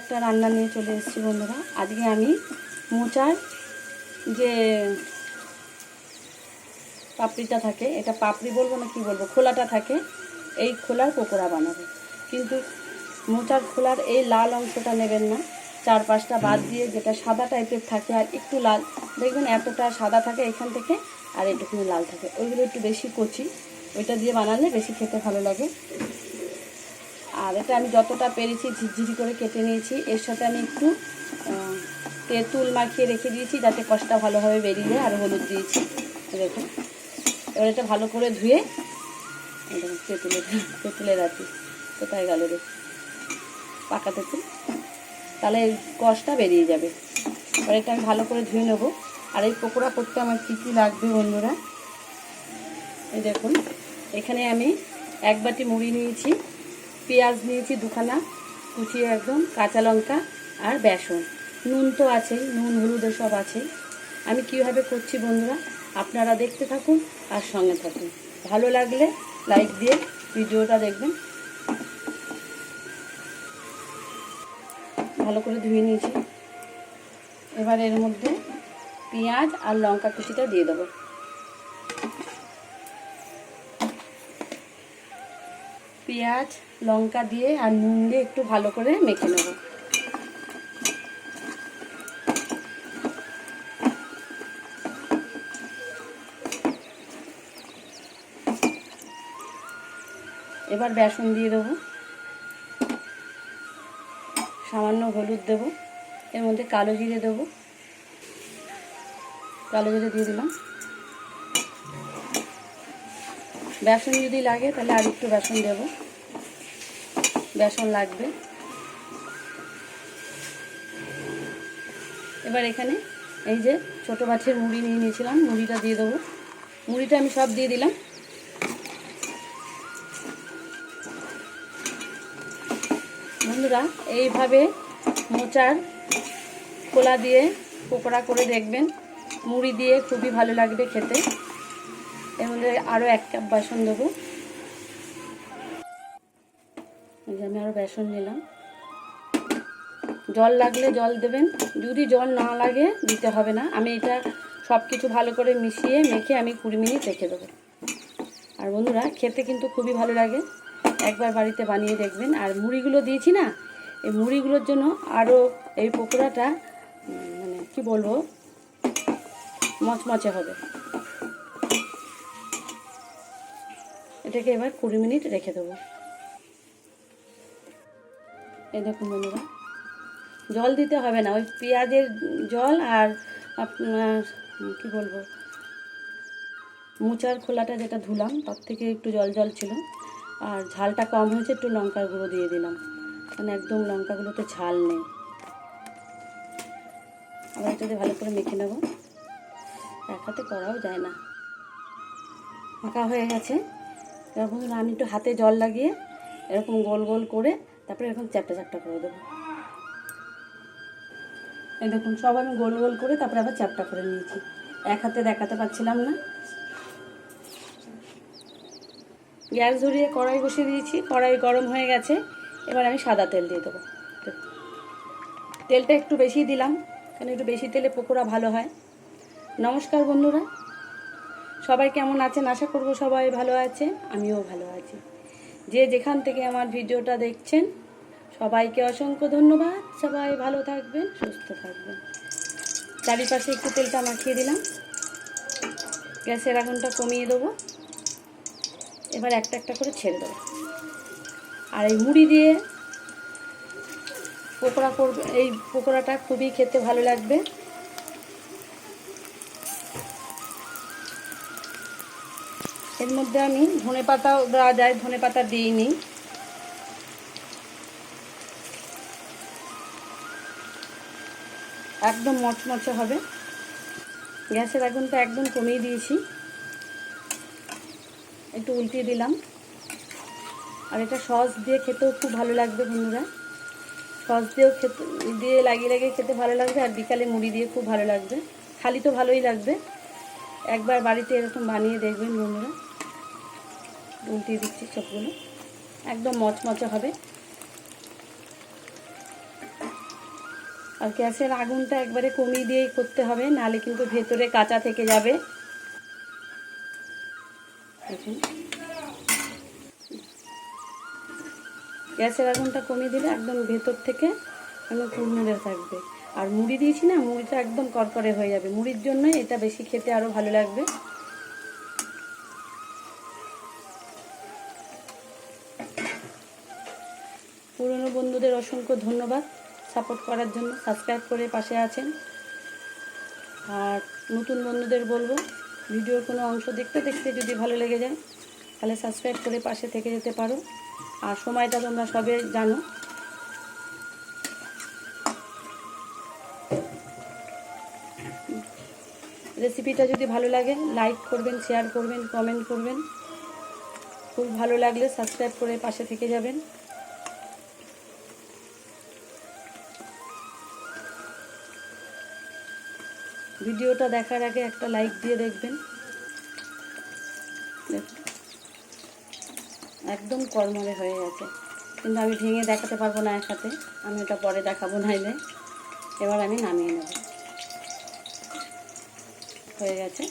একটা রান্না নিয়ে চলে এসেছি বন্ধুরা। আজকে আমি মোচার যে পাপড়িটা থাকে, এটা পাপড়ি বলব না কি বলব, খোলাটা থাকে, এই খোলার পকোড়া বানাবো। কিন্তু মোচার খোলার এই লাল অংশটা নেবেন না চার পাঁচটা বাদ দিয়ে যেটা সাদা টাইপের থাকে আর একটু লাল। দেখবেন এতটা সাদা থাকে এখান থেকে, আর এটুকুনি লাল থাকে। ওইগুলো একটু বেশি কচি, ওইটা দিয়ে বানালে বেশি খেতে ভালো লাগে। আর এটা আমি যতটা পেরেছি ঝিরঝিরি করে কেটে নিয়েছি। এর সাথে আমি একটু তেঁতুল মাখিয়ে রেখে দিয়েছি যাতে কষটা ভালোভাবে বেরিয়ে যায় আর হলুদ দিয়েছি। দেখুন এবার এটা ভালো করে ধুয়ে তেঁতুলের তেঁতুলের রাখি কোথায় গেল রে? পাকা তেঁতুল? তাহলে কষটা বেরিয়ে যাবে। এবার এটা আমি ভালো করে ধুয়ে নেব। আর এই পকোড়া করতে আমার কী কী লাগবে বন্ধুরা? এই দেখুন, এখানে আমি এক বাটি মুড়ি নিয়েছি। পেঁয়াজ নিয়েছি দুখানা, কুচিয়ে একদম কাঁচা লঙ্কা আর বেসন। নুন তো আছেই, নুন, হলুদ সব আছে আমি কীভাবে করছি বন্ধুরা? আপনারা দেখতে থাকুন আর সঙ্গে থাকুন। ভালো লাগলে লাইক দিয়ে ভিডিওটা দেখবেন। ভালো করে ধুয়ে নিয়েছি। এবার এর মধ্যে পেঁয়াজ আর লঙ্কা কুচিটা দিয়ে দেবো। পেঁয়াজ, লঙ্কা দিয়ে আর নুন দিয়ে একটু ভালো করে মেখে নেব। এবার বেসন দিয়ে দেবো। সামান্য হলুদ দেবো। এর মধ্যে কালো জিরে দেবো। কালো জিরে দিয়ে দিলাম। বেসন যদি লাগে, তাহলে আর একটু বেসন দেবো। বেসন লাগবে। এবার এখানে এই যে ছোটো মাছের মুড়ি নিয়ে নিয়েছিলাম, মুড়িটা দিয়ে দেবো। মুড়িটা আমি সব দিয়ে দিলাম। বন্ধুরা, এইভাবে মোচার কোলা দিয়ে পকোড়া করে দেখবেন। মুড়ি দিয়ে খুবই ভালো লাগবে খেতে। এর মধ্যে আরও এক কাপ বেসন দেবো। আমি আরও বেসন নিলাম। জল লাগলে জল দেবেন। যদি জল না লাগে, দিতে হবে না। আমি এটা সব কিছু ভালো করে মিশিয়ে মেখে আমি কুড়ি মিনিট রেখে দেবো। আর বন্ধুরা, খেতে কিন্তু খুবই ভালো লাগে। একবার বাড়িতে বানিয়ে দেখবেন। আর মুড়িগুলো দিয়েছি না, এই মুড়িগুলোর জন্য আরও এই পকোড়াটা মানে কি বলব, মচমচে হবে। এটাকে এবার কুড়ি মিনিট রেখে দেবো। এই দেখুন বন্ধুরা, জল দিতে হবে না, ওই পেঁয়াজের জল আর আপনার, কি বলব, মোচার খোলাটা যেটা ধুলাম, তার থেকে একটু জল জল ছিল। আর ঝালটা কম হয়েছে, একটু লঙ্কার গুঁড়ো দিয়ে দিলাম। মানে একদম লঙ্কাগুলোতে ঝাল নেই। আবার এটাতে ভালো করে মেখে নেব। এক হাতে করাও যায় না। মাখা হয়ে গেছে। এরকম আমি একটু হাতে জল লাগিয়ে এরকম গোল গোল করে তারপরে এরকম চ্যাপটা চ্যাপটা করে দেবো। এই দেখুন, সব আমি গোল গোল করে তারপরে আবার চ্যাপটা করে নিয়েছি। এক হাতে দেখাতে পারছিলাম না। গ্যাস ধরিয়ে কড়াই বসিয়ে দিয়েছি, কড়াই গরম হয়ে গেছে। এবার আমি সাদা তেল দিয়ে দেবো। তেলটা একটু বেশি দিলাম, কারণ একটু বেশি তেলে পকোড়া ভালো হয়। নমস্কার বন্ধুরা। সবাই কেমন আছেন? আশা করব সবাই ভালো আছে আমিও ভালো আছি। যে যেখান থেকে আমার ভিডিওটা দেখছেন, সবাইকে অসংখ্য ধন্যবাদ। সবাই ভালো থাকবেন, সুস্থ থাকবেন। চারিপাশে একটু তেলটা মাখিয়ে দিলাম। গ্যাসের আগুনটা কমিয়ে দেবো। এবার একটা একটা করে ছেড়ে দেবো। আর এই মুড়ি দিয়ে পকোড়া করবে এই পকোড়াটা খুবই খেতে ভালো লাগবে। এর মধ্যে আমি ধনে পাতাও দেওয়া যায়, ধনে পাতা দিইনি। একদম মচমচে হবে। গ্যাসের আগুনটা একদম কমিয়ে দিয়েছি। একটু উল্টিয়ে দিলাম। আর এটা সস দিয়ে খেতেও খুব ভালো লাগবে বন্ধুরা। সস দিয়েও খেতে, দিয়ে লাগিয়ে লাগিয়ে খেতে ভালো লাগবে আর বিকালে মুড়ি দিয়ে খুব ভালো লাগবে। খালি তো ভালোই লাগবে। একবার বাড়িতে এরকম বানিয়ে দেখবেন বন্ধুরা। উল্টিয়ে দিচ্ছি সবগুলো। একদম মচমচে হবে। আর গ্যাসের আগুনটা একবারে কমিয়ে দিয়েই করতে হবে, নাহলে কিন্তু ভেতরে কাঁচা থেকে যাবে। গ্যাসের আগুনটা কমিয়ে দিলে একদম ভেতর থেকে একদম কুড়মুড়ে থাকবে। আর মুড়ি দিয়েছি না, মুড়িটা একদম করকরে হয়ে যাবে। মুড়ির জন্যই এটা বেশি খেতে আরও ভালো লাগবে। বন্ধুদের অসংখ্য ধন্যবাদ সাপোর্ট করার জন্য, সাবস্ক্রাইব করে পাশে আছেন। আর নতুন বন্ধুদের বলব, ভিডিওর কোনো অংশ দেখতে দেখতে যদি ভালো লেগে যায়, তাহলে সাবস্ক্রাইব করে পাশে থেকে যেতে পারো। আর সময়টা তোমরা সবে জানো। রেসিপিটা যদি ভালো লাগে, লাইক করবেন, শেয়ার করবেন, কমেন্ট করবেন। খুব ভালো লাগলে সাবস্ক্রাইব করে পাশে থেকে যাবেন। ভিডিওটা দেখার আগে একটা লাইক দিয়ে দেখবেন। একদম কর্মরে হয়ে গেছে। কিন্তু আমি ভেঙে দেখাতে পারব না একসাথে। আমি ওটা পরে দেখাবো নাইলে। এবার আমি নামিয়ে নেব। হয়ে গেছে।